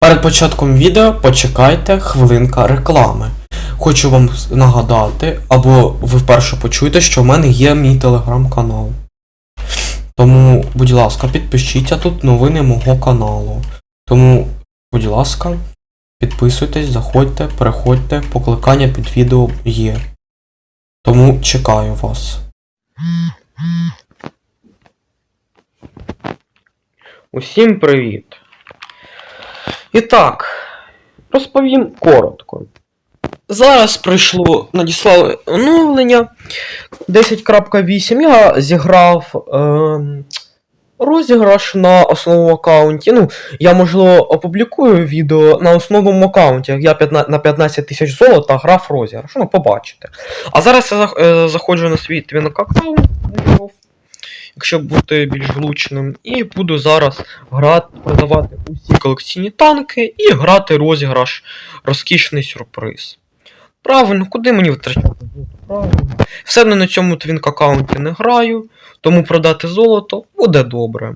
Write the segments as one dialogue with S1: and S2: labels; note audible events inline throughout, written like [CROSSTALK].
S1: Перед початком відео почекайте хвилинка реклами. Хочу вам нагадати, або ви вперше почуєте, що в мене є мій телеграм-канал. Тому, будь ласка, підпишіться тут новини мого каналу. Тому, будь ласка, підписуйтесь, заходьте, переходьте, покликання під відео є. Тому чекаю вас. Усім привіт! І так, розповім коротко. Зараз прийшло, надіслали оновлення 10.8. Я зіграв е, розіграш на основному аккаунті. Ну, я, можливо, опублікую відео на основному аккаунті. Я 15, на 15 тисяч золота грав розіграш. Ну, побачите. А зараз я е, заходжу на свій твінок аккаунт, якщо бути більш влучним, і буду зараз грати, продавати усі колекційні танки і грати розіграш розкішний сюрприз. Правильно, куди мені витрачати золото? Правильно. Все одно на цьому твінк аккаунті не граю, тому продати золото буде добре.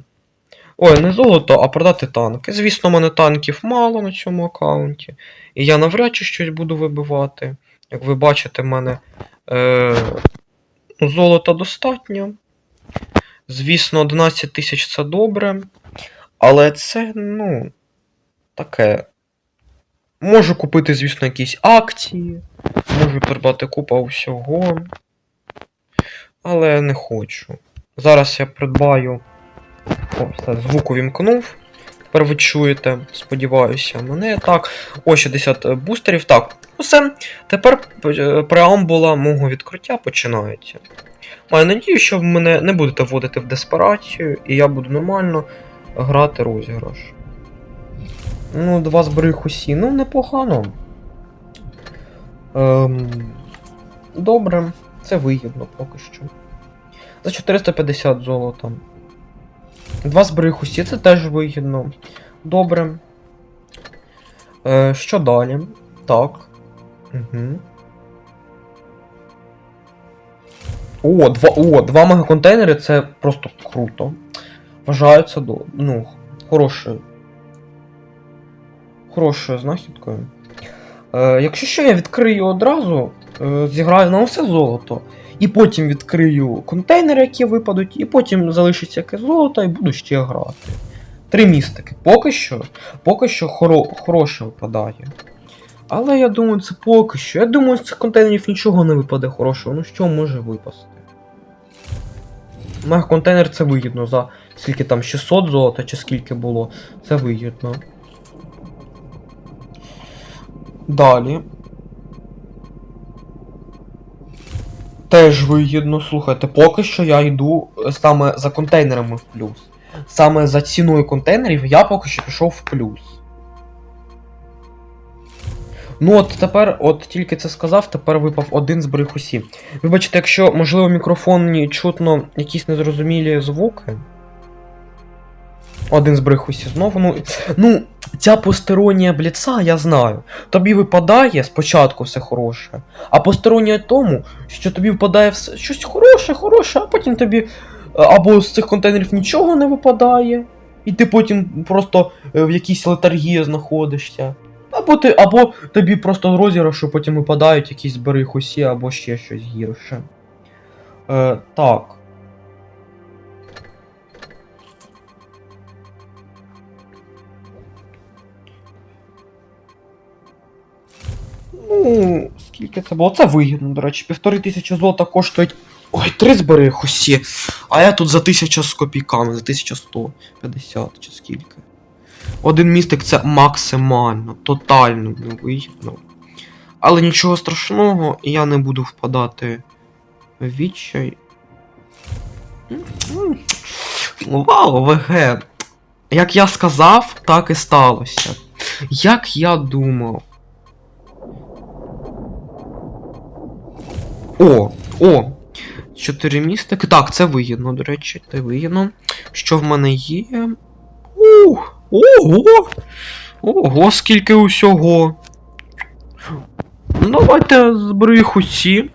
S1: Ой, не золото, а продати танки. Звісно, в мене танків мало на цьому аккаунті. І я навряд чи щось буду вибивати. Як ви бачите, в мене е, ну, золота достатньо. Звісно, 11 тисяч це добре. Але це, ну, таке. Можу купити, звісно, якісь акції. Можу придбати купа усього. Але не хочу. Зараз я придбаю. О, все, звук увімкнув. Тепер ви чуєте, сподіваюся, мене так. О, 60 бустерів. Так, все. Тепер е, преамбула мого відкриття починається. Маю надію, що ви мене не будете вводити в деспарацію, і я буду нормально грати розіграш. Ну, два збрих усі. Ну, непогано. Ем, добре, це вигідно поки що. За 450 золота. Два збрих усі, це теж вигідно. Добре. Е, що далі? Так. Угу. О, два, о, два мегаконтейнери це просто круто. Вважаю це до, ну, хорошою. Хорошою знахідкою. Е, якщо що, я відкрию одразу, е, зіграю на усе золото, і потім відкрию контейнери, які випадуть, і потім залишиться якесь золото, і буду ще грати. Три містики. Поки що, поки що хоро, хороше випадає. Але я думаю, це поки що. Я думаю, з цих контейнерів нічого не випаде хорошого. Ну що може випасти? Мегаконтейнер це вигідно за скільки там 600 золота чи скільки було. Це вигідно. Далі. Теж вигідно, слухайте, поки що я йду е, саме за контейнерами в плюс. Саме за ціною контейнерів я поки що пішов в плюс. Ну от тепер, от тільки це сказав, тепер випав один з брих усі. Вибачте, якщо, можливо, в мікрофоні чутно якісь незрозумілі звуки. Один з брих усі знову. Ну, ну, ця постеронія бліца, я знаю. Тобі випадає спочатку все хороше, а постеронія тому, що тобі випадає все, щось хороше, хороше, а потім тобі е, або з цих контейнерів нічого не випадає, і ти потім просто е, в якійсь летаргії знаходишся. Або ти, або тобі просто розіграшу потім випадають якісь збери хусі, або ще щось гірше. Е, так. Ну, скільки це було? Це вигідно, до речі. Півтори тисячі золота коштують. Ой, три збери хусі. А я тут за тисячу з копійками, за 1150 чи скільки. Один містик це максимально, тотально невигідно. Але нічого страшного, я не буду впадати в відчай. Вау, ВГ. Як я сказав, так і сталося. Як я думав. О, о! Чотири містики. Так, це вигідно, до речі, це вигідно. Що в мене є? Ух! Ого! Ого, скільки усього. Ну, давайте зберіг усі.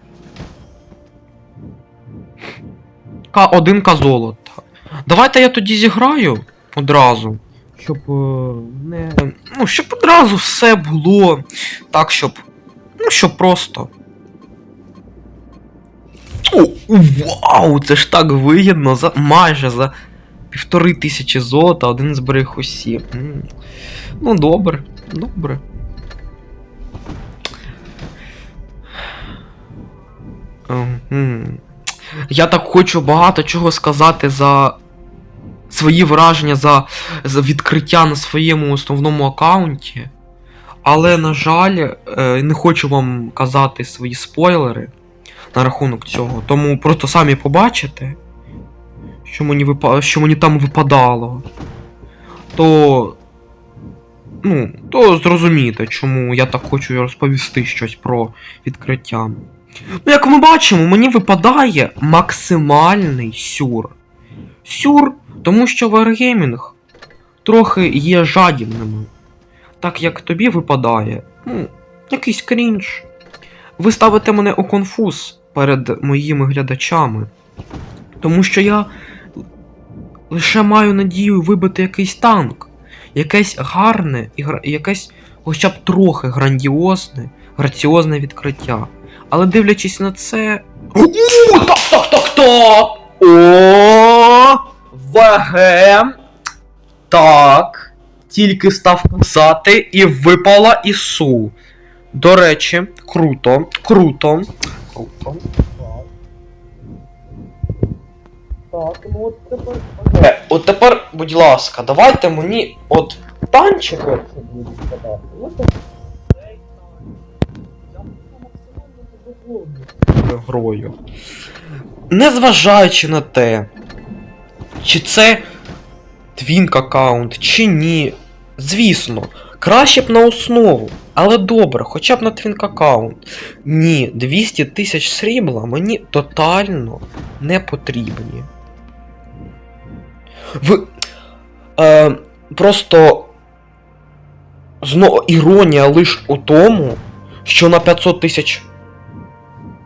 S1: К1 к золота. Давайте я тоді зіграю одразу. щоб е, не. Ну, щоб одразу все було так, щоб. Ну, щоб просто. О, вау! Це ж так вигідно за майже за півтори тисячі золота один зберіг усі. Ну, добре, добре. Ем, Я так хочу багато чого сказати за свої враження за, за відкриття на своєму основному аккаунті. Але, на жаль, е, не хочу вам казати свої спойлери на рахунок цього. Тому просто самі побачите, що мені, випа... що мені там випадало. То. Ну, то зрозумієте, чому я так хочу розповісти щось про відкриття. Ну, як ми бачимо, мені випадає максимальний сюр. Сюр, тому що Wargaming трохи є жадібними. Так як тобі випадає, ну, якийсь крінж. Ви ставите мене у конфуз перед моїми глядачами. Тому що я лише маю надію вибити якийсь танк, якесь гарне і якесь хоча б трохи грандіозне, граціозне відкриття. Але дивлячись на це. Так, так, так, так! О! ВГ. Так. Тільки став писати і випала ісу. До речі, круто, круто. Так, ну от тепер. Е, От тепер, будь ласка, давайте мені от танчики. грою. Незважаючи на те, чи це твінк аккаунт, чи ні. Звісно, краще б на основу. Але добре, хоча б на твінк аккаунт. Ні, 200 тисяч срібла мені тотально не потрібні. Ви. Е, просто. Знову іронія лише у тому, що на 500 тисяч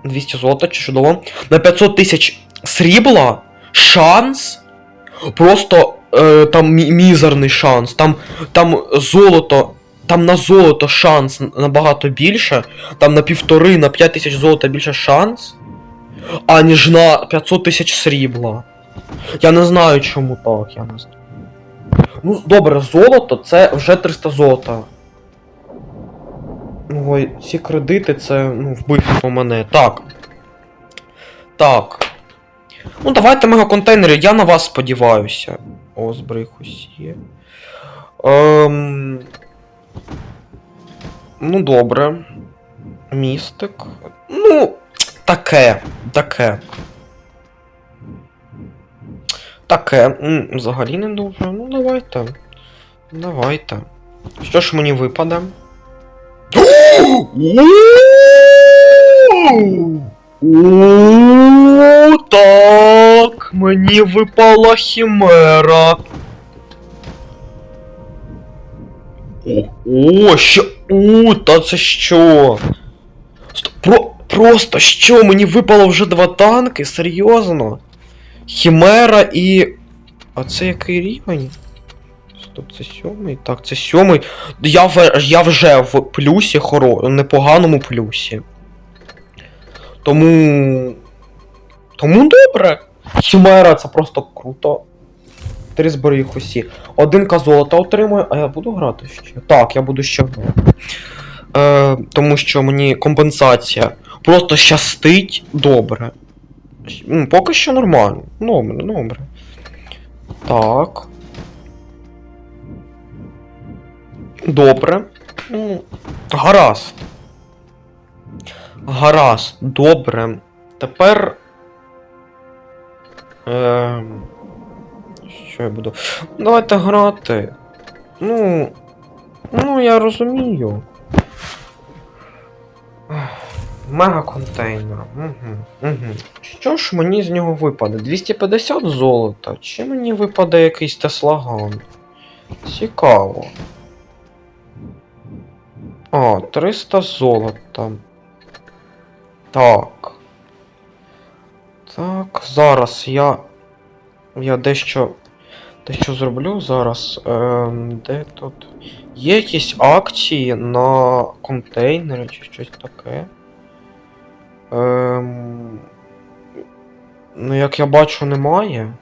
S1: 200 золота, чи чудово. На 500 тисяч срібла шанс. Просто е, там мізерний шанс. Там, там золото. Там на золото шанс набагато більше. Там на півтори, на 5 тисяч золота більше шанс. Аніж на 500 тисяч срібла. Я не знаю, чому так, я не знаю. Ну, добре, золото це вже 300 золота. Ой, ці кредити це ну, вбивство мене. Так. Так. Ну, давайте мегаконтейнери, я на вас сподіваюся. О, зберіг усі. Ем... Ну, добре. Містик. Ну, таке. Таке. Таке. Взагалі не дуже. Ну, давайте. Давайте. Що ж мені випаде? Так, мені випала хімера. О, о, що? У, та це що? Про, просто що? Мені випало вже два танки? Серйозно? Хімера і. А це який рівень? Стоп, це сьомий? Так, це сьомий. Я, в, я вже в плюсі хоро, непоганому плюсі. Тому. Тому добре. Хімера це просто круто. Три збери їх усі. Один золота отримую, а я буду грати ще. Так, я буду ще грати. Е, тому що мені компенсація. Просто щастить добре. Ну, поки що нормально. Добре, добре. Так. Добре. Ну, гаразд. Гаразд, добре. Тепер. Е... Що я буду? Давайте грати. Ну. Ну, я розумію. Мега-контейнер. Угу, угу. Що ж мені з нього випаде? 250 золота? Чи мені випаде якийсь Теслаган? Цікаво. А, 300 золота. Так. Так, зараз я. Я дещо те, що зроблю зараз. Ем, де тут? Є якісь акції на контейнери чи щось таке. Ем, ну, як я бачу, немає.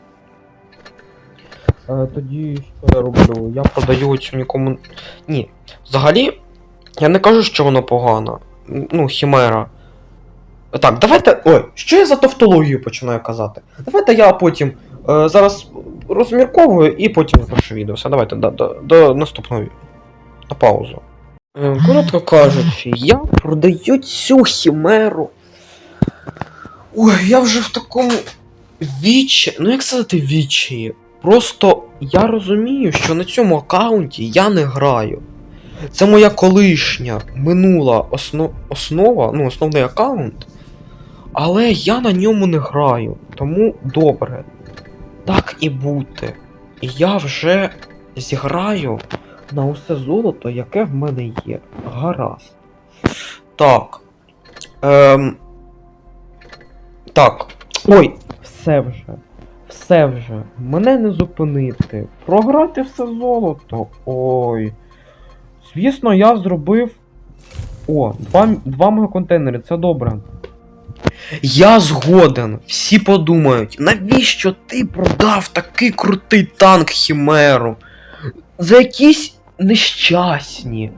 S1: Е, тоді що я роблю? Я продаю цю нікому. Ні. Взагалі, я не кажу, що воно погано. Ну, хімера. Так, давайте. Ой, що я за тавтологію починаю казати? Давайте я потім е, зараз розмірковую і потім запишу відео. Все, давайте до, до, до наступного. На паузу. Е, коротко кажучи, я продаю цю хімеру. Ой, я вже в такому вічі. Ну як сказати вічі? Просто я розумію, що на цьому аккаунті я не граю. Це моя колишня минула осно... основа, ну, основний аккаунт. Але я на ньому не граю. Тому добре. Так і бути. І я вже зіграю на усе золото, яке в мене є. Гаразд. Так. Ем... Так. Ой, все вже. Все вже. Мене не зупинити. Програти все золото. Ой. Звісно, я зробив. О, два, два мегаконтейнери, це добре. Я згоден. Всі подумають, навіщо ти продав такий крутий танк Хімеру? За якісь нещасні.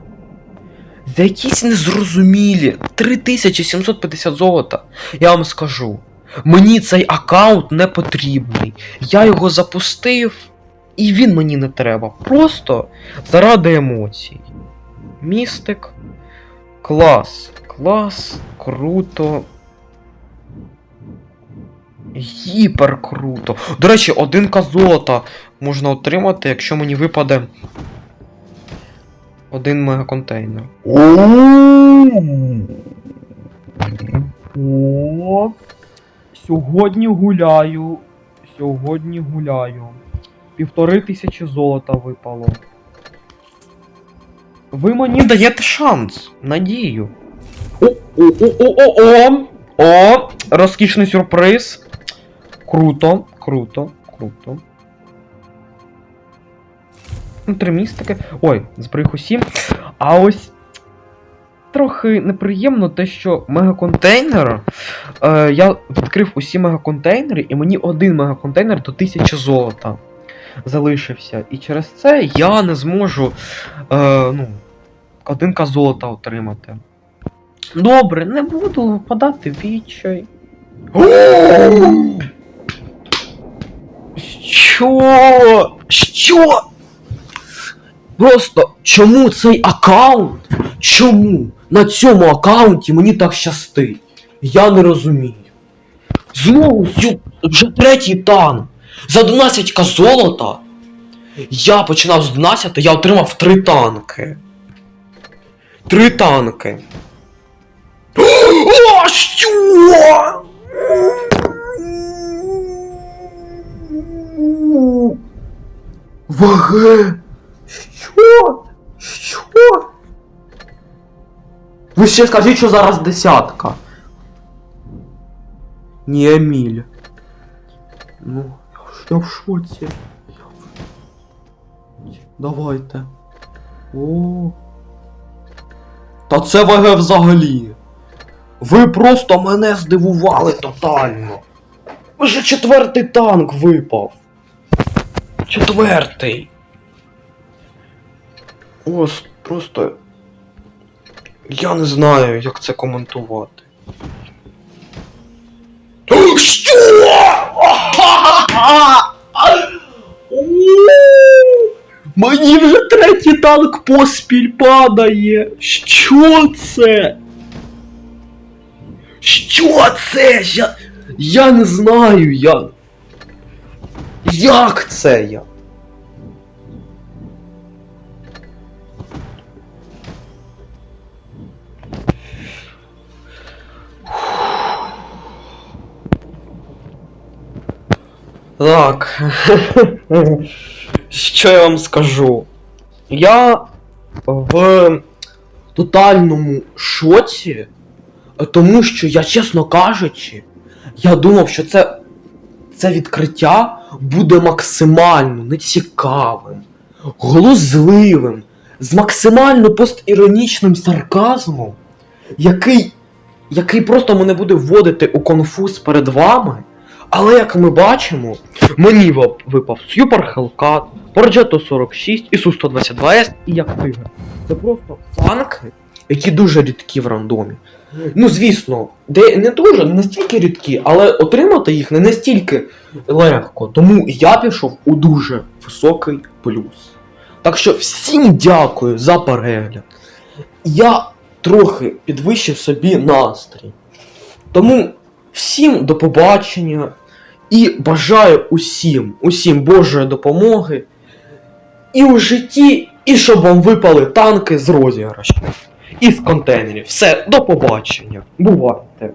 S1: За якісь незрозумілі 3750 золота. Я вам скажу. Мені цей аккаунт не потрібний. Я його запустив, і він мені не треба. Просто заради емоцій. Містик. Клас. Клас. Круто. Гіпер круто. До речі, одинка золота можна отримати, якщо мені випаде. Один мегаконтейнер. О, сьогодні гуляю. Сьогодні гуляю. Півтори тисячі золота випало. Ви мені даєте шанс. Надію. О-о-о-о-о-о! О! Розкішний сюрприз. Круто, круто, круто. Ну, три містики. Ой, зберіг усім. А ось. Трохи неприємно те, що мегаконтейнер. Е, я відкрив усі мегаконтейнери, і мені один мегаконтейнер до 1000 золота залишився. І через це я не зможу. Е, ну, одинка золота отримати. Добре, не буду впадати відчай. Що? Просто чому цей аккаунт? Чому на цьому аккаунті мені так щастить? Я не розумію. Знову вже третій танк. За 12 золота. Я починав з 12, я отримав 3 танки. Три танки. [GASPS] О, що? Ваге? Що? Що? Ви ще скажіть, що зараз десятка. Ні, Еміль. Ну, я в шоці. Давайте. О. Та це ВГ взагалі. Ви просто мене здивували тотально. Вже четвертий танк випав. Четвертий. Ось просто. Я не знаю, як це коментувати. Що? [LAUGHS] Мені вже третій танк поспіль падає. Що це? Що це? Я. Я не знаю, я. Як це я? Так. [LAUGHS] Що я вам скажу? Я в тотальному шоці, тому що я, чесно кажучи, я думав, що це, це відкриття буде максимально нецікавим, глузливим, з максимально постіронічним сарказмом, який, який просто мене буде вводити у конфуз перед вами. Але як ми бачимо, мені випав Super Hellcat, Progetto 46 і Су-122С і як тигр. Це просто фанки, які дуже рідкі в рандомі. Ну, звісно, де не дуже, не настільки рідкі, але отримати їх не настільки легко. Тому я пішов у дуже високий плюс. Так що всім дякую за перегляд. Я трохи підвищив собі настрій. Тому всім до побачення і бажаю усім, усім Божої допомоги. І у житті, і щоб вам випали танки з розіграшів. І з контейнерів. Все, до побачення. Бувайте.